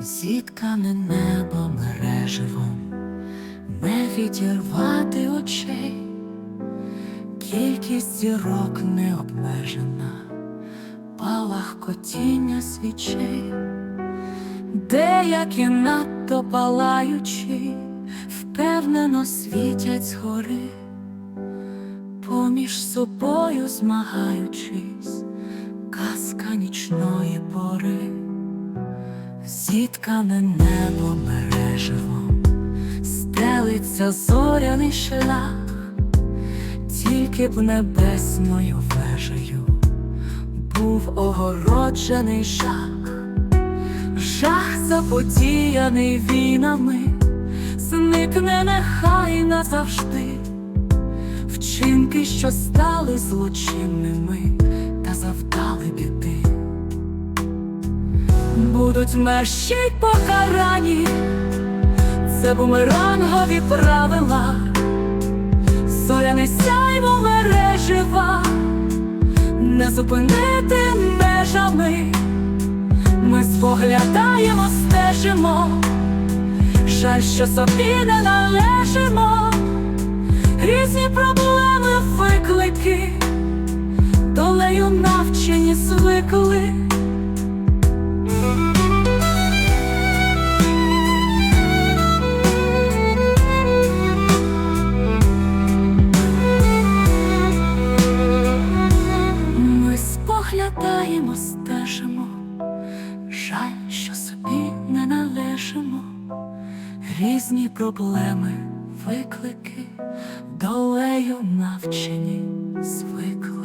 Зіткане небом мереживом не відірвати очей, кількість зірок не обмежена, палах котіння свічей, деякі надто палаючі впевнено світять згори, поміж собою змагаючись, казка нічної пори. Зіткане небо мереживом, стелиться зоряний шлях, тільки б небесною вежею був огороджений жах, жах заподіяний війнами, зникне нехай назавжди, вчинки, що стали злочинними та завдали біди. Будуть мерщі покарані, це бумерангові правила, зоряне сяйво мережива, не зупинити межами, ми споглядаємо, стежимо, жаль, що собі не належимо, різні проблеми, виклики, долею навчені звикли. Різні проблеми, виклики, долею навчені звикли.